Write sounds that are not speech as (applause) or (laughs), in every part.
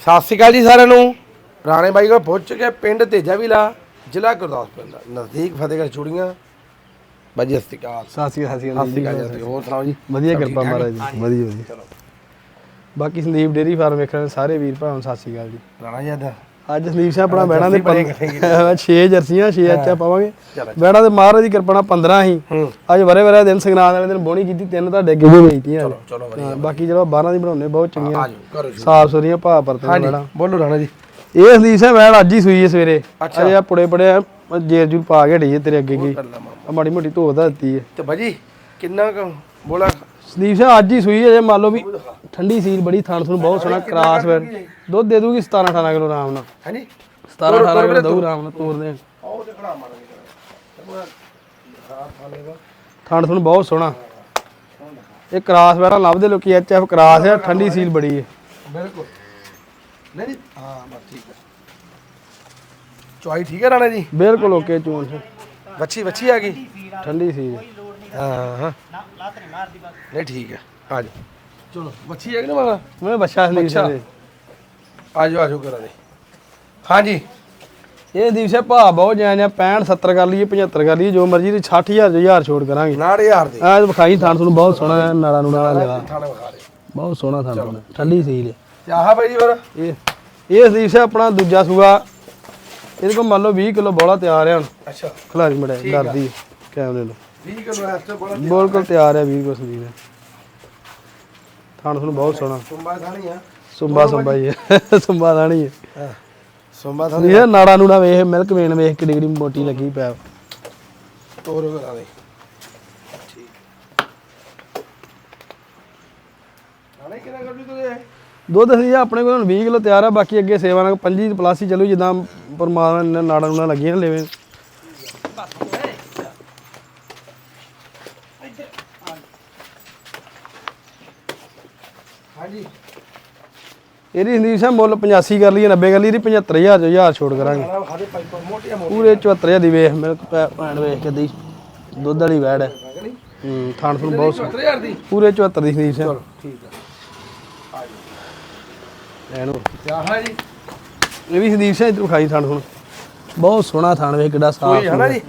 ਸਤਿ ਸ਼੍ਰੀ ਅਕਾਲ ਜੀ ਸਾਰਿਆਂ ਨੂੰ। ਰਾਣੇ ਬਾਈ ਕੋਲ ਪਹੁੰਚ ਚੁੱਕੇ ਪਿੰਡ ਤੇਜਾ ਵਿਲਾ ਜ਼ਿਲ੍ਹਾ ਗੁਰਦਾਸਪੁਰ ਦਾ। ਨਜ਼ਦੀਕ ਫਤਿਹਗੜ੍ਹ ਚੂੜੀਆਂ। ਬਾਜੀ ਸਤਿ ਸ਼੍ਰੀ ਅਕਾਲ। ਸਤਿ ਸ਼੍ਰੀ ਅਕਾਲ ਸਤਿ ਸ਼੍ਰੀ ਅਕਾਲ ਜੀ ਹੋਰ ਸੁਣਾਓ ਜੀ? ਵਧੀਆ ਕਿਰਪਾ? ਮਹਾਰਾਜ ਦੀ ਵਧੀਆ ਵਧੀਆ। ਬਾਕੀ ਸੰਦੀਪ ਡੇਰੀ ਫਾਰਮ ਵੇਖਣ ਸਾਰੇ ਵੀਰ ਭਰਾਵਾਂ ਨੂੰ ਸਤਿ ਸ਼੍ਰੀ ਅਕਾਲ ਜੀ। ਰਾਣਾ ਜੀ ਅੱਜ ਅੱਜ ਸੰਦੀਪ ਸਿੰਘ ਆਪਣਾ ਬਹਿਣਾ ਦੇ ਜਰਸੀ ਬੜੇ ਇਕੱਠੇ 6 ਜਰਸੀਆਂ 6 ਅੱਛਾ ਪਾਵਾਂਗੇ। ਬਹਿਣਾ ਦੇ ਮਹਾਰਾਜ ਦੀ ਕਿਰਪਾ ਨਾਲ 15 ਹੀ। ਅੱਜ ਵਰੇ ਵਰੇ ਦਿਨ ਸੰਗਰਾਂਦ ਵਾਲੇ ਦਿਨ ਬੋਣੀ ਕੀਤੀ ਤਿੰਨ ਤੁਹਾਡੇ ਅੱਗੇ ਵੀ ਵੇਚਤੀਆਂ। ਚਲੋ ਚਲੋ ਵਧੀਆ ਹਾਂ, ਬਾਕੀ ਚਲੋ 12 ਦੀ ਬਣਾਉਣੇ ਬਹੁਤ ਚੰਗੀਆਂ। ਜੀ ਸਾਫ਼ ਸੁਥਰੀਆਂ ਭਾਅ ਪਰਤੇ ਬਹਿਣਾ। ਬੋਲੋ ਰਾਣਾ ਜੀ। ਇਹ ਸੰਦੀਪ ਸਿੰਘ ਮੈਂ ਅੱਜ ਹੀ ਸੂਈ ਹੈ ਸਵੇਰੇ। ਅੱਛਾ। ਅਜੇ ਆ ਪੁੜੇ ਪੜੇ ਜੇਰ ਜੂਰ ਪਾ ਕੇ ਢਈ ਤੇਰੇ ਅੱਗੇ ਕੀ। ਮਾੜੀ ਮੋਟੀ ਧੋ ਦਾ ਦਿੱਤੀ ਹੈ ਤੇ ਬਾਜੀ ਕਿੰਨਾ ਕੁ ਬੋਲਾ ਸੰਦੀਪ ਸਿੰਘ ਅੱਜ ਹੀ ਸੂਈ ਹੈ ਜੇ ਮੰਨ ਲਓ ਵੀ ਠੰਡੀ ਸੀਲ ਬੜੀ ਥਾਣ ਤੁਹਾਨੂੰ ਬਹੁਤ ਸੋਹਣਾ ਕਰਾਸ ਵੈਰ ਦੁੱਧ ਦੇ ਦੂਗੀ 17 18 ਕਿਲੋ ਆਰਾਮ ਨਾਲ। ਹਾਂਜੀ 17 18 ਕਿਲੋ ਦਊ ਆਰਾਮ ਨਾਲ ਤੋਰਦੇ ਆ ਆਓ ਤੇ ਖੜਾ ਮਾਰਾਂਗੇ ਹਾਂ ਫਾਲੇਗਾ ਥਾਣ ਤੁਹਾਨੂੰ ਬਹੁਤ ਸੋਹਣਾ। ਇਹ ਕਰਾਸ ਵੈਰਾ ਲੱਭਦੇ ਲੋਕੀ ਐਚ ਐਫ ਕਰਾਸ ਹੈ ਠੰਡੀ ਸੀਲ ਬੜੀ ਹੈ। ਬਿਲਕੁਲ। ਨਹੀਂ ਨਹੀਂ। ਹਾਂ ਬਸ ਠੀਕ ਹੈ। ਚੁਆਈ ਠੀਕ ਹੈ ਰਾਣਾ ਜੀ? ਬਿਲਕੁਲ ਓਕੇ ਸੇ ਵੱਛੀ ਵੱਛੀ ਆ ਗਈ? ਠੰਡੀ ਸੀਲ। ਹਾਂ। ਹਾਂ ਨਹੀਂ ਠੀਕ ਹੈ। ਆ ਜਾ। ਚਲੋ ਵੱਛੀ ਹੈ ਕਿ ਨਾ ਮੈਂ ਬੱਚਾ। ਆ ਜਾਓ ਆ ਜਾਓ ਕਰਾਂ ਦੇ। ਹਾਂਜੀ। ਇਹ ਦੀਪ ਸਿੰਘ ਭਾਅ ਬਹੁਤ ਜਾਇ ਜਾਂ 65 70 ਕਰ ਲਈਏ 75 ਕਰ ਲਈਏ ਜੋ ਮਰਜ਼ੀ ਦੀ 60000 ਹਜ਼ਾਰ ਛੋੜ ਕਰਾਂਗੇ। ਨਾੜੇ ਯਾਰ ਦੇ। ਆ ਵਿਖਾਈ ਥਾਣ ਤੁਹਾਨੂੰ ਬਹੁਤ ਸੋਹਣਾ ਹੈ, ਨਾਲਾ ਨੂੜਾ ਵਾਲਾ ਲਗਾ ਥਾਣੇ ਵਿਖਾ ਦੇ। ਬਹੁਤ ਸੋਹਣਾ ਥਾਣ ਤੁਹਾਨੂੰ ਠੰਡੀ ਸੀਲ ਹੈ ਤੇ ਆਹ ਬਾਈ ਜੀ ਫਿਰ ਇਹ ਇਹ ਸੰਦੀਪ ਸਿੰਘ ਆਪਣਾ ਦੂਜਾ ਸੂਆ। ਇਹਦੇ ਕੋਲ ਮੰਨ ਲਓ 20 ਕਿਲੋ ਬੋਲਾ ਤਿਆਰ ਹੈ ਹੁਣ। ਅੱਛਾ। ਖਿਲਾਰੀ ਮੜਿਆ ਡਰਦੀ ਹੈ ਕੈਮਰੇ ਨੂੰ 20 ਕਿਲੋ ਐਸਟਰ ਬੋਲਾ ਬਿਲਕੁਲ ਤਿਆਰ ਹੈ 20 ਕਿਲੋ ਸੰਦੀਪ ਹੈ। ਥਾਣ ਤੁਹਾਨੂੰ ਬਹੁਤ ਸੋਹਣਾ। ਸੁੰਬਾ ਥਾਣੀ ਆ। ਸੁੰਬਾ ਸੁੰਬਾ ਹੀ ਹੈ (laughs) ਸੁੰਬਾ ਥਾਣੀ ਹੈ। ਸੁੰਬਾ ਥਾਣੀ ਇਹ ਨਾੜਾ ਨੂੜਾ ਵੇਖ ਮਿਲਕ ਵੇਨ ਵੇਖ ਕਿੱਡੀ ਕਿੱਡੀ ਮੋਟੀ ਲੱਗੀ ਪਿਆ ਤੋਰ ਕਰਾਂ ਦੇ। ਦੁੱਧ ਸੀ ਆਪਣੇ ਕੋਲ ਹੁਣ 20 ਕਿਲੋ ਤਿਆਰ ਹੈ ਬਾਕੀ ਅੱਗੇ ਸੇਵਾ ਨਾਲ 25 ਪਲੱਸ ਚੱਲੂ ਜਿੱਦਾਂ ਪਰਮਾਤਮਾ ਨੇ ਨਾੜਾ ਨੂੜਾ ਲੱਗੀਆਂ ਨੇ ਲੈਵੇ ਹਾਂਜੀ ਇਹਦੀ ਸੰਦੀਪ ਸਿੰਘ ਮੁੱਲ 85 ਕਰ ਲਈਏ 90 ਕਰ ਲਈ ਇਹਦੀ 75000 ਚ ਹਜ਼ਾਰ ਛੋੜ ਕਰਾਂਗੇ। ਪਾਈਪਾਂ ਮੋਟੀਆਂ ਪੂਰੇ 74000 ਦੀ ਵੇਖ ਮਿਲਕ ਭੈਣ ਵੇਖ ਕੇ ਦੀ ਦੁੱਧ ਵਾਲੀ ਵੈੜ। ਹੈ ਹੂੰ ਥਾਣ ਤੁਹਾਨੂੰ ਬਹੁਤ ਸੋਹਣਾ। 70000 ਦੀ? ਪੂਰੇ 74 ਦੀ ਸੰਦੀਪ ਸਿੰਘ ਚਲੋ ਠੀਕ ਆ। ਤੇ ਆਹ ਜੀ? ਇਹ ਵੀ ਸੰਦੀਪ ਸਿੰਘ ਇਧਰ ਖਾਈ ਥਾਣ ਹੁਣ ਬਹੁਤ ਸੋਹਣਾ ਥਾਣ ਵੇਖ ਕਿੱਡਾ ਸਾਫ਼ ਕੋਈ ਹੈ ਨਾ ਜੀ?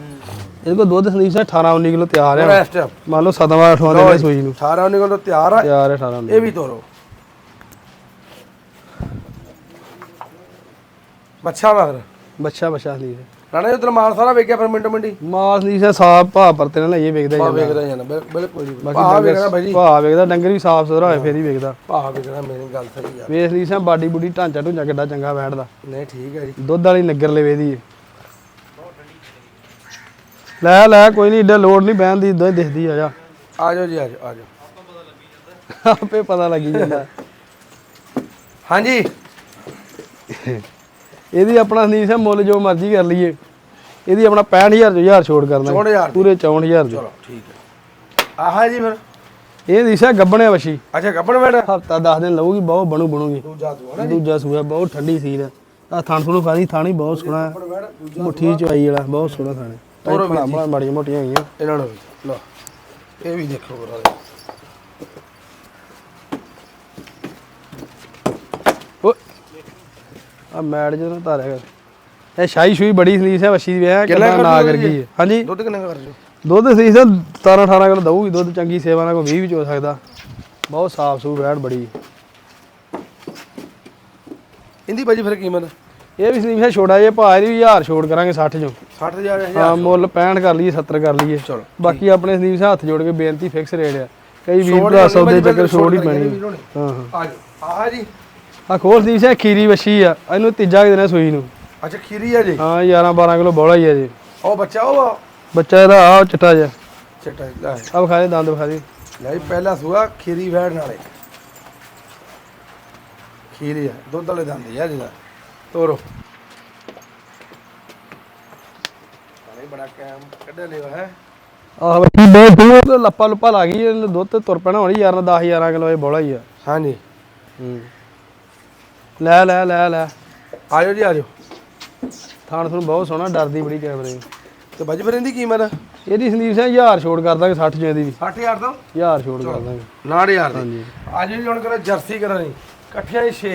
ਇਹਦੇ ਕੋਲ ਦੁੱਧ ਸੰਦੀਪ ਸਿੰਘ 18 19 ਕਿਲੋ ਤਿਆਰ ਹੈ ਇਸ ਟਾਈਮ ਮੰਨ ਲਓ 7ਵਾਂ 8ਵਾਂ ਦਿਨ ਹੈ ਸੂਈ ਨੂੰ। 18 ਨਿਕਲ ਤੋਂ ਤਿਆਰ ਆ। ਤਿਆਰ ਹੈ 18 19 ਇਹ ਵੀ ਤੋਰੋ। ਬੱਚਾ ਮਗਰ ਬੱਚਾ ਸੰਦੀਪ ਸਿੰਘ। ਰਾਣਾ ਉਧਰ ਮਾਲ ਸਾਰਾ ਵੇਖਿਆ ਫਿਰ ਮਿੰਟੋ ਮਿੰਟੀ? ਮਾਲ ਸੰਦੀਪ ਸਿੰਘ ਸਾਫ਼ ਭਾਅ ਪਰਤੇ ਨਾਲ ਲਈਏ ਵੇਖਦਾ ਪਾ ਜਾਂਦਾ ਵੇਖਦਾ ਜਾਣਾ ਬਿਲ- ਬਿਲਕੁਲ ਜੀ। ਬਾਕੀ ਡੰਗਰ- ਵੇਖਣਾ ਭਾਈ ਜੀ। ਭਾਅ ਵੇਖਦਾ ਡੰਗਰ ਵੀ ਸਾਫ਼ ਸੁਥਰਾ ਹੋਏ ਫੇਰ ਹੀ ਵੇਖਦਾ। ਪਾ ਵੇਖਣਾ ਮੇਰੀ ਗੱਲ ਸਹੀ ਆ। ਵੇਖ ਸੰਦੀਪ ਸਿੰਘ ਬਾਡੀ ਬੁੱਡੀ ਢਾਂਚਾ ਢੁੰਚਾ ਕਿੱਡਾ ਚੰਗਾ ਬੈਠਦਾ ਨਹੀਂ ਠੀਕ ਹੈ ਜੀ। ਦੁੱਧ ਵਾਲੀ ਨਗਰ ਲਵੇ ਦੀ। ਲੈ ਲੈ ਕੋਈ ਨਹੀਂ ਏਡਾ ਲੋੜ ਨਹੀਂ ਬਹਿਣ ਦੀ ਇਦਾਂ ਹੀ ਦਿਖਦੀ ਆ ਜਾ। ਆ ਜਾਓ ਜੀ ਆ ਜਾਓ ਆ ਜਾਓ ਆਪੇ ਪਤਾ ਲੱਗੀ ਜਾਂਦਾ। ਹਾਂਜੀ। ਇਹਦੀ ਆਪਣਾ ਸੰਦੀਪ ਸਿੰਘ ਮੁੱਲ ਜੋ ਮਰਜ਼ੀ ਕਰ ਲਈਏ। ਇਹਦੀ ਆਪਣਾ 65000 ਚ ਹਜ਼ਾਰ ਛੋੜ ਕਰਨਾ। 64000 ਪੂਰੇ 64000 ਦੀ ਚਲੋ ਠੀਕ ਹੈ। ਆਹ ਜੀ ਫਿਰ। ਇਹ ਦਿਸ਼ਾ ਗੱਬਣੇ ਵਸ਼ੀ ਅੱਛਾ ਕੱਪੜ ਬੈਠਾ। ਹਫਤਾ 10 ਦਿਨ ਲਊਗੀ ਬਹੁਤ ਬਣੂ ਬਣੂਗੀ। ਦੂਜਾ ਦੂਜਾ ਸੂਆ ਬਹੁਤ ਠੰਡੀ ਸੀਲ ਆ ਥਾਣ ਥੁਣ ਖਾਦੀ ਥਾਣੀ ਬਹੁਤ ਸੋਹਣਾ ਹੈ। ਮੁੱਠੀ ਚਵਾਈ ਵਾਲਾ ਬਹੁਤ ਸੋਹਣਾ ਥਾਣੇ ਤੋਰ ਮਾੜੀਆਂ ਮੋਟੀਆਂ ਹੈਗੀਆਂ ਇਹਨਾਂ ਨੂੰ ਲਓ ਇਹ ਵੀ ਦੇਖੋ ਬਰਾ ਆ ਮੈਡ ਜਦੋਂ ਧਾਰਿਆ ਕਰ ਇਹ ਸ਼ਾਹੀ ਸ਼ੂਈ ਬੜੀ ਸੰਦੀਪ ਹੈ ਵਸ਼ੀ ਦੀ ਵਿਆਹ ਕਿੰਨਾ ਨਾ ਕਰ ਗਈ ਹੈ। ਹਾਂਜੀ। ਦੁੱਧ ਕਿੰਨਾ ਕਰ ਜੋ ਦੁੱਧ ਸੰਦੀਪ ਸਿੰਘ 17 18 ਕਿਲੋ ਦਊਗੀ ਦੁੱਧ ਚੰਗੀ ਸੇਵਾ ਨਾਲ ਕੋਈ 20 ਵੀ ਹੋ ਸਕਦਾ। ਬਹੁਤ ਸਾਫ਼ ਸੂਫ ਵੈੜ ਬੜੀ। ਇਹਦੀ ਭਾਜੀ ਫਿਰ ਕੀਮਤ? ਇਹ ਵੀ ਸੰਦੀਪ ਸਿੰਘ ਛੋੜਾ ਜੇ ਭਾਅ ਇਹਦੀ ਵੀ 1000 ਛੋੜ ਕਰਾਂਗੇ 60 ਚੋਂ। 60000 ਹਾਂ ਮੁੱਲ 65 ਕਰ ਲਈਏ 70 ਕਰ ਲਈਏ। ਚਲੋ ਬਾਕੀ ਆਪਣੇ ਸਿੰਘ ਹੱਥ ਜੋੜ ਕੇ ਬੇਨਤੀ ਫਿਕਸ ਰੇਟ ਆ। ਕਈ ਵੀਰ ਭਰਾ ਸੌਦੇ ਚੱਕਰ ਛੋੜ ਹੀ ਪੈਣੀ। ਹਾਂ ਹਾਂ। ਆ ਜਾਓ। ਆਹ ਜੀ। ਆ ਖੋਲ ਸੰਦੀਪ ਸਿੰਘ ਖੀਰੀ ਵਸ਼ੀ ਆ। ਇਹਨੂੰ ਤੀਜਾ ਦਿਨ ਸੂਈ ਨੂੰ। ਅੱਛਾ ਖੀਰੀ ਆ ਜੀ? ਹਾਂ 11 12 ਕਿਲੋ ਬੋਲਾ ਹੀ ਆ ਜੀ। ਉਹ ਬੱਚਾ ਉਹ ਬੱਚਾ ਇਹਦਾ ਆ ਚਿੱਟਾ ਜਿਹਾ। ਚਟਾ ਲੈ। ਆ ਵਿਖਾ ਦੇ ਦੰਦ ਵਿਖਾ ਦੇ। ਲੈ ਜੀ, ਪਹਿਲਾ ਸੂਆ ਖੀਰੀ ਵੈੜ ਨਾਲੇ ਖੀਰੀ ਆ ਦੁੱਧ ਵਾਲੇ ਦੰਦ ਆ ਜਿਹਦਾ ਤੋਰੋ। ਬੜਾ ਕੈਮ ਕੱਢਿਆ ਲਿਆ ਹੈ। ਆਹ ਬੱਚੀ ਬਹੁਤ ਲੱਪਾ ਲੁੱਪਾ ਲੱਗ ਗਈ ਇਹਨੂੰ ਦੁੱਧ ਤੁਰ ਪੈਣਾ ਹੋਣੀ ਯਾਰ 10 11 ਕਿਲੋ ਇਹ ਬੋਲਾ ਹੀ ਆ। ਹਾਂਜੀ। ਹੂੰ। ਲੈ ਲੈ ਲੈ ਲੈ। ਆਜੋ ਜੀ ਆਜੋ। ਥਾਣ ਤੁਹਾਨੂੰ ਬਹੁਤ ਸੋਹਣਾ ਡਰਦੀ ਬੜੀ ਕੈਮਰੇ ਨੂੰ। ਤੇ ਬਾਜੀ ਫਿਰ ਇਹਦੀ ਕੀਮਤ ਇਹਦੀ ਸੰਦੀਪ ਸਿੰਘ 1000 ਛੋੜ ਕਰ ਦਾਂਗੇ 60 ਜੋ ਦੀ ਵੀ। 60000 ਤੋਂ? 1000 ਛੋੜ ਕਰ ਦਾਂਗੇ। 90000 ਦੀ। ਹਾਂਜੀ। ਆਜੋ ਜੀ ਹੁਣ ਕਰੋ ਜਰਸੀ ਕਰਾਂਗੇ। ਇਕੱਠਿਆਂ ਹੀ 6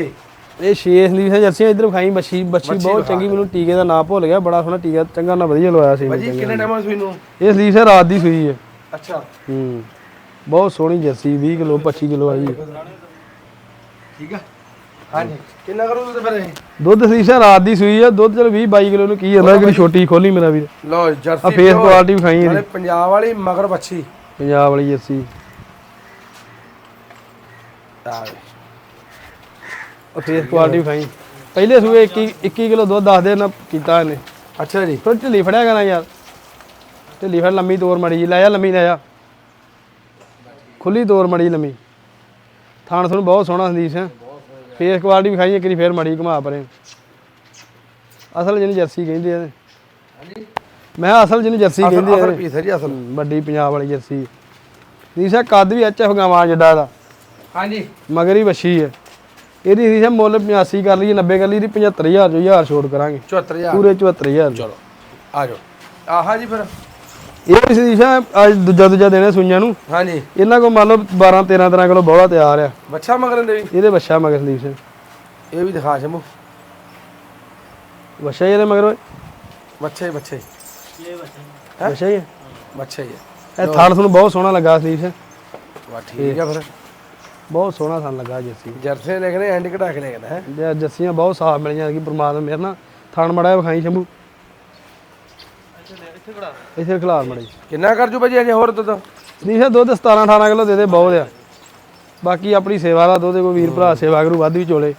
ਇਹ ਛੇ ਸੰਦੀਪ ਸਿੰਘ ਜਰਸੀਆਂ ਇੱਧਰ ਖਾਈ ਬੱਛੀ ਬੱਛੀ ਬਹੁਤ ਚੰਗੀ ਮੈਨੂੰ ਟੀਕੇ ਦਾ ਨਾਂ ਭੁੱਲ ਗਿਆ ਬੜਾ ਸੋਹਣਾ ਟੀਕਾ ਚੰਗਾ ਨਾ ਵਧੀਆ ਲਵਾਇਆ ਸੀ ਭਾਜੀ ਕਿੰਨੇ ਟਾਈਮ ਸੂਈ ਨੂੰ? ਇਹ ਸੰਦੀਪ ਸਿੰਘ ਰਾਤ ਦੀ ਸੂਈ ਹੈ। ਅੱਛਾ। ਹੂੰ। ਬਹੁਤ ਸੋਹਣੀ ਜਰਸੀ 20 ਕਿਲੋ 25 ਕਿਲੋ ਆਈ ਠੀਕ ਆ। ਹਾਂਜੀ। ਕਿੰਨਾ ਕਰੋ ਤੁਸੀਂ ਫਿਰ ਇਹ? ਦੁੱਧ ਰਾਤ ਦੀ ਸੂਈ ਹੈ ਦੁੱਧ ਚਲ 20 22 ਕਿਲੋ ਨੂੰ ਕੀ ਜਾਂਦਾ ਕਿ ਛੋਟੀ ਖੋਲੀ ਮੇਰਾ ਵੀਰ। ਲਓ ਆ ਜਰਸੀ ਫੇਸ ਕੁਆਲਿਟੀ ਵਿਖਾਈ ਇਹਦੀ ਨਾਲੇ ਪੰਜਾਬ ਵਾਲੀ ਮਗਰ ਬੱਚੀ ਪੰਜਾਬ ਵਾਲੀ ਜਰਸੀ। ਆ ਫੇਸ ਕੁਆਲਿਟੀ ਵਿਖਾਈ। ਪਹਿਲੇ ਸੂਏ 21 21 ਕਿਲੋ ਦੁੱਧ ਦੱਸਦੇ ਨਾ ਕੀਤਾ ਇਹਨੇ। ਅੱਛਾ ਜੀ। ਥੋੜੀ ਢਿੱਲੀ ਫੜਿਆ ਕਰਾਂ ਯਾਰ। ਢਿੱਲੀ ਫੜ ਲੰਮੀ ਤੋਰ ਮੜੀ ਜੀ ਖੁੱਲੀ ਤੋਰ ਮੜੀ ਲੰਮੀ। ਥਾਣ ਤੁਹਾਨੂੰ ਬਹੁਤ ਸੋਹਣਾ ਸੰਦੀਪ ਸਿੰਘ। ਫੇਸ ਕੁਆਲਿਟੀ ਵਿਖਾਈ ਇੱਕ ਵਾਰੀ ਫੇਰ ਮੜੀ ਘੁਮਾ ਪਰੇ। ਅਸਲ ਜਿਹਨੂੰ ਜਰਸੀ ਕਹਿੰਦੇ ਆ। ਮੈਂ ਅਸਲ ਜਿਹਨੂੰ ਜਰਸੀ ਕਹਿੰਦੇ ਆ ਅਸਲ। ਪੀਸ ਹੈ ਜੀ ਅਸਲ? ਵੱਡੀ ਪੰਜਾਬ ਵਾਲੀ ਜਰਸੀ। ਨੀਸਾ ਕੱਦ ਵੀ ਐਚ ਐਫ ਗਾਵਾਂ ਜਿੱਡਾ ਦਾ। ਹਾਂਜੀ। ਮਗਰ ਹੀ ਵੱਛੀ ਹੈ। ਇਹਦੀ ਨੀਸਾ ਮੁੱਲ 85 ਕਰ ਲਈਏ 90 ਕਰ ਲਈਏ ਇਹਦੀ 75000 ਜੋ 1000 ਛੋੜ ਕਰਾਂਗੇ। 74000 ਪੂਰੇ 74000 ਚਲੋ ਆ ਜਾਓ। ਆਹਾ ਜੀ ਫਿਰ। ਇਹ ਵੀ ਨੀਸਾ ਅੱਜ ਦੂਜਾ ਦੂਜਾ ਦੇਣਾ ਸੂਈਆਂ ਨੂੰ। ਹਾਂਜੀ। ਇਹਨਾਂ ਕੋਲ ਮੰਨ ਲਓ 12 13 13 ਕਿਲੋ ਬੋਲਾ ਤਿਆਰ ਆ। ਬੱਚਾ ਮਗਰ ਦੇ ਵੀ? ਇਹਦੇ ਵੱਛਾ ਮਗਰ ਸੰਦੀਪ ਸਿੰਘ ਇਹ ਵੀ ਦਿਖਾ ਸ਼ਮੂ ਹੀ ਇਹਦੇ ਮਗਰ। ਓਏ ਬੱਚੇ ਬੱਚੇ ਵੱਛਾ ਹੀ ਹੈ। ਬੱਚੇ ਹੀ ਹੈ ਇਹ ਥਣ ਤੁਹਾਨੂੰ ਬਹੁਤ ਸੋਹਣਾ ਲੱਗਾ ਸੰਦੀਪ ਸਿੰਘ ਵਾ ਠੀਕ ਆ ਫਿਰ। ਬਹੁਤ ਸੋਹਣਾ ਥਣ ਲੱਗਾ ਜੱਸੀ। ਜਰਸੇ ਲਿਖਣੇ ਐਂਡ ਕਢਾ ਕੇ ਲਿਖਣਾ ਹੈ? ਜੱਸੀਆਂ ਬਹੁਤ ਸਾਫ਼ ਮਿਲੀਆਂ ਕਿ ਪਰਮਾਤਮਾ ਮੇਰੇ ਨਾਲ। ਥਣ ਮੜਾ ਵਿਖਾਈ ਸ਼ੰਭੂ। ਇੱਥੇ ਖਿਲਾਰ ਮੜੀ ਕਿੰਨਾ ਕਰ ਜੂ ਭਾਜੀ ਅਜੇ ਹੋਰ ਦੁੱਧ? ਨਹੀਂ ਹੈ ਦੁੱਧ 17 18 ਕਿਲੋ ਦੇ ਦੇ ਬਹੁਤ ਆ। ਬਾਕੀ ਆਪਣੀ ਸੇਵਾ ਦਾ ਦੁੱਧ ਕੋਈ ਵੀਰ ਭਰਾ ਸੇਵਾ ਕਰੂ ਵੱਧ ਵੀ ਚੋਲੇ।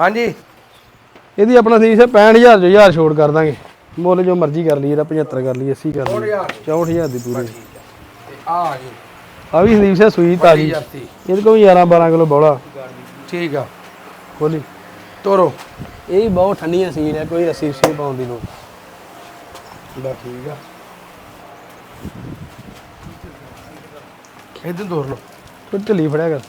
ਹਾਂਜੀ। ਇਹਦੀ ਆਪਣਾ ਸੀ 65000 ਜੋ 1000 ਛੋੜ ਕਰ ਦਾਂਗੇ। ਮੁੱਲ ਜੋ ਮਰਜ਼ੀ ਕਰ ਲਈ ਇਹਦਾ 75 ਕਰ ਲਈ 80 ਕਰ ਲਈ 64000 ਦੀ ਪੂਰੀ। ਤੇ ਆ ਜੀ। ਆ ਵੀ ਸੰਦੀਪ ਸਿੰਘ ਸੂਈ ਤਾਜੀ। ਇਹਦੇ ਕੋਲ ਵੀ 11 12 ਕਿਲੋ ਬੋਲਾ। ਠੀਕ ਆ। ਖੋਲੀ। ਤੋਰੋ। ਇਹ ਬਹੁਤ ਠੰਡੀਆਂ ਸੀਲ ਹੈ ਕੋਈ ਰੱਸੀ ਸੀ ਪਾਉਣ ਦੀ ਲੋੜ। ਬਾ ਠੀਕ ਆ। ਇਦਾਂ ਤੋਰ ਲਓ। ਕੋਈ ਢਿੱਲੀ ਫੜਿਆ ਕਰ।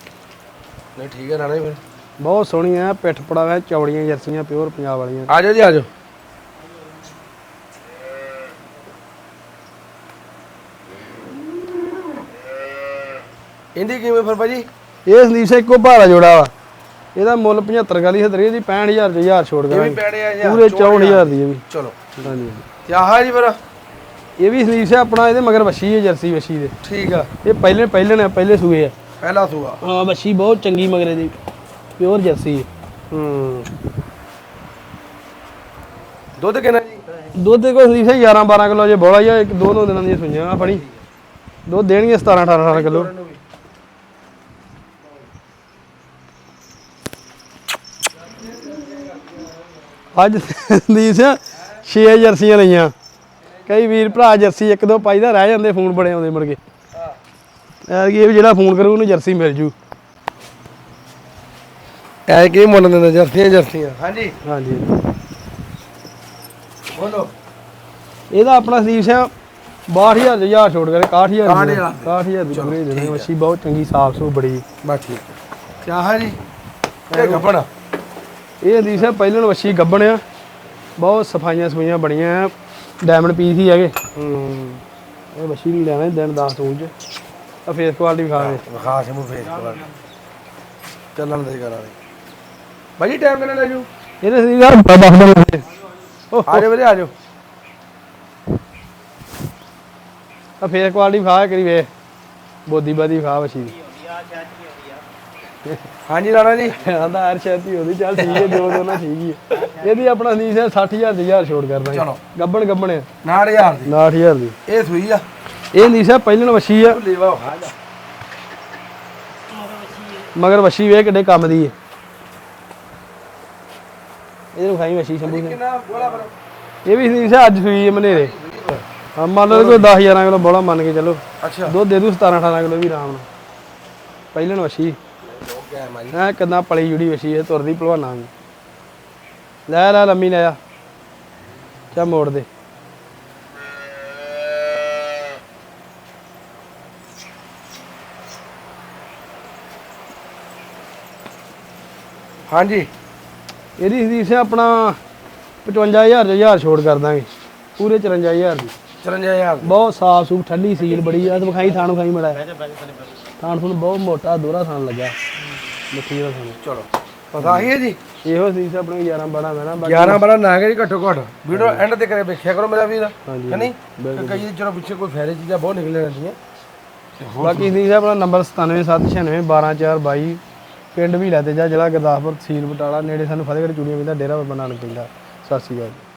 ਨਹੀਂ ਠੀਕ ਹੈ ਰਾਣਾ ਜੀ ਫਿਰ। ਬਹੁਤ ਸੋਹਣੀਆਂ ਪਿੱਠ ਪੜਾਵਾ ਚੌੜੀਆਂ ਜਰਸੀਆਂ ਪਿਓਰ ਪੰਜਾਬ ਵਾਲੀਆਂ। ਆ ਜਾਓ ਜੀ ਆ ਜਾਓ। ਇਹਦੀ ਕਿਵੇਂ ਫਿਰ ਭਾਜੀ? ਇਹ ਸੰਦੀਪ ਸਿੰਘ ਇੱਕੋ ਭਾਰਾ ਜੋੜਾ ਵਾ। ਇਹਦਾ ਮੁੱਲ 75 ਗਾਲੀ ਹਦਰੀ ਦੀ 65000 ਚ 1000 ਛੋੜ ਇਹ ਵੀ ਆ ਜੀ ਪੂਰੇ 64000 ਦੀ ਇਹ ਵੀ। ਚਲੋ। ਹਾਂਜੀ। ਤੇ ਆਹ ਜੀ ਫਿਰ? ਇਹ ਵੀ ਸੰਦੀਪ ਸਿੰਘ ਆਪਣਾ ਇਹਦੇ ਮਗਰ ਵੱਛੀ ਹੈ ਜਰਸੀ ਵੱਛੀ ਦੇ। ਠੀਕ ਆ। ਇਹ ਪਹਿਲੇ ਪਹਿਲੇ ਨੇ ਪਹਿਲੇ ਸੂਏ ਆ। ਪਹਿਲਾ ਸੂਆ। ਹਾਂ ਵੱਛੀ ਬਹੁਤ ਚੰਗੀ ਮਗਰੇ ਦੀ ਪਿਓਰ ਜਰਸੀ ਹੈ। ਹੂੰ। ਦੁੱਧ ਕਿੰਨਾ ਜੀ? ਦੁੱਧ ਕੋਈ ਸੰਦੀਪ ਸਿੰਘ 11 12 ਕਿਲੋ ਜੇ ਬੋਲਾ ਜਾਂ ਇੱਕ ਦੋ ਦੋ ਦਿਨਾਂ ਦੀਆਂ ਸੂਈਆਂ ਆ ਫੜੀ ਦੁੱਧ ਦੇਣਗੇ 17 18 18 ਕਿਲੋ। ਅੱਜ ਸੰਦੀਪ 6 ਜਰਸੀਆਂ ਲਈਆਂ। ਕਈ ਵੀਰ ਭਰਾ ਜਰਸੀ ਇੱਕ ਦੋ ਪਾਈਦਾ ਰਹਿ ਜਾਂਦੇ ਫੋਨ ਬੜੇ ਆਉਂਦੇ ਮੁੜ ਕੇ। ਇਹ ਜਿਹੜਾ ਫੋਨ ਕਰੂ ਉਹਨੂੰ ਜਰਸੀ ਮਿਲ ਜੂ। ਐ ਕੀ ਮੁੱਲ ਦਿੰਦਾ ਜਰਸੀਆਂ ਜਰਸੀਆਂ। ਹਾਂਜੀ। ਹਾਂਜੀ। ਬੋਲੋ। ਇਹਦਾ ਆਪਣਾ ਸੰਦੀਪ ਸਿੰਘ 62000 ਦੇ ਹਜ਼ਾਰ ਛੋੜ ਕਰੇ 61000 61,000 61000 ਦੀ ਪੂਰੇ ਦੇ ਦੇਣੀ ਮੱਛੀ ਬਹੁਤ ਚੰਗੀ ਸਾਫ਼ ਸੂ ਬੜੀ। ਬਸ ਠੀਕ। ਹੈ ਤੇ ਆਹ ਜੀ? ਇਹ ਗੱਪਣਾ ਇਹ ਸਿੰਘ ਪਹਿਲਾਂ ਮੱਛੀ ਗੱਬਣ ਆ। ਬਹੁਤ ਸਫਾਈਆਂ ਸਫਾਈਆਂ ਬਣੀਆਂ ਆ। ਡਾਇਮੰਡ ਪੀਸ ਹੀ ਹੈਗੇ। ਹੂੰ। ਇਹ ਮੱਛੀ ਨਹੀਂ ਲੈਣਾ ਦਿਨ 10 ਤੋਂ ਚ। ਆ ਫੇਸ ਕੁਆਲਿਟੀ ਵਿਖਾ ਦੇ। ਵਿਖਾ ਸਮੂ ਫੇਸ ਕੋਲ ਚੱਲਣ ਦੇ ਕਰਾਂਗੇ ਭਾਜੀ ਟਾਈਮ ਕਿੰਨਾ ਲੈ ਜੂ? ਇਹਦੇ ਸੰਦੀਪ ਸਿੰਘ ਬੜਾ ਬਖਦਾ ਲੱਗੇ ਆ ਵੀਰੇ ਆ ਜਾਓ। ਆ ਫੇਸ ਕੁਆਲਿਟੀ ਵਿਖਾ ਕਰੀ ਵੇ ਬੋਦੀ ਬਾਦੀ ਵਿਖਾ ਮੱਛੀ ਦੀ ਹਾਂਜੀ ਰਾਣਾ ਜੀ। ਆਂਦਾ ਹਰ ਸ਼ਾਦੀ ਉਹਦੀ ਚੱਲ ਠੀਕ ਹੈ ਦੋ ਦੋ ਨਾ ਠੀਕ ਹੀ ਹੈ। ਇਹਦੀ ਆਪਣਾ ਸੰਦੀਪ ਸਿੰਘ 60000 ਦੇ ਹਜ਼ਾਰ ਛੋੜ ਕਰ ਦਾਂਗੇ ਚਲੋ। ਗੱਬਣ ਗੱਬਣ ਆ 9000 ਦੀ। 60000 ਦੀ। ਇਹ ਸੂਈ ਆ। ਇਹ ਸੰਦੀਪ ਸਿੰਘ ਪਹਿਲਾਂ ਮੱਛੀ ਆ ਲੇਵਾ ਜਾ ਮਗਰ ਵੱਛੀ ਵੇ ਕਿੱਡੇ ਕੰਮ ਦੀ ਹੈ। ਇਹਨੂੰ ਖਾਈ ਵੱਛੀ ਸ਼ੰਭੂ ਸਿੰਘ। ਕਿੰਨਾ ਬੋਲਾ ਪਰ ਇਹ ਵੀ ਸੰਦੀਪ ਸਿੰਘ ਅੱਜ ਸੂਈ ਹੈ ਮਨੇਰੇ। ਹਾਂ ਮੰਨ ਲਓ ਕੋਈ 10 11 ਕਿਲੋ ਬੋਲਾ ਮੰਨ ਕੇ ਚੱਲੋ। ਅੱਛਾ। ਦੁੱਧ ਦੇ ਦੂ 17 18 ਕਿਲੋ ਵੀ ਆਰਾਮ ਨਾਲ। ਪਹਿਲਾਂ ਵੱਛੀ। ਕਿਆ ਮਾਰੀ ਐ ਕਿੰਨਾ ਪਲੀ ਜੁੜੀ ਵੱਛੀ ਹੈ ਤੁਰਦੀ ਭਲਵਾਨਾਂ ਨੂੰ। ਲੈ ਲੈ ਲੰਮੀ ਲੈ ਆ। ਚਾ ਮੋੜ ਦੇ। ਹਾਂਜੀ। ਇਹਦੀ ਸੰਦੀਪ ਸਿੰਘ ਆਪਣਾ 55000 ਦੇ ਹਜ਼ਾਰ ਛੋੜ ਕਰ ਦਾਂਗੇ। ਪੂਰੇ 54000 ਦੀ। 54000 ਬਹੁਤ ਸਾਫ਼ ਸੂਖ ਠੰਡੀ ਸੀਲ ਬੜੀ ਆ। ਤੇ ਵਿਖਾਈ ਥਾਣ ਵਿਖਾਈ ਮੜਾ ਥਾਣ ਤੁਹਾਨੂੰ ਬਹੁਤ ਮੋਟਾ ਦੋਹਰਾ ਥਾਣ ਲੱਗਾ ਸਾਨੂੰ। ਚਲੋ। ਪਤਾ ਹੀ ਹੈ ਜੀ। ਇਹੋ ਸੀ ਆਪਣੇ 11 12 ਮੈਣਾ ਬਾਕੀ 11 ਬੜਾ ਨਾ ਹੈ ਜੀ ਘੱਟੋ ਘੱਟ। ਵੀਡੀਓ ਐਂਡ ਤੇ ਕਰੇ ਵੇਖਿਆ ਕਰੋ ਮੇਰਾ ਵੀਰ। ਹਾਂਜੀ ਹੈ ਨਹੀਂ ਕਿ ਕਈ ਦੀ ਚਲੋ ਪਿੱਛੇ ਕੋਈ ਫੈਰੇ ਚੀਜ਼ਾਂ ਬਹੁਤ ਨਿਕਲ ਜਾਂਦੀਆਂ। ਤੇ ਹੋਰ ਬਾਕੀ ਸੀ ਆਪਣਾ ਨੰਬਰ 9776912422 ਪਿੰਡ ਵੀ ਤੇ ਜਾਂ ਜ਼ਿਲ੍ਹਾ ਗੁਰਦਾਸਪੁਰ ਤਹਿਸੀਲ ਬਟਾਲਾ। ਨੇੜੇ ਸਾਨੂੰ ਫਤਿਹਗੜ੍ਹ ਚੂੜੀਆਂ ਵੀ ਦਾ ਡੇਰਾ ਬਾਬਾ ਨਾਨਕ ਪੈਂਦਾ ਸਤਿ ਸ਼੍ਰੀ ਅਕਾਲ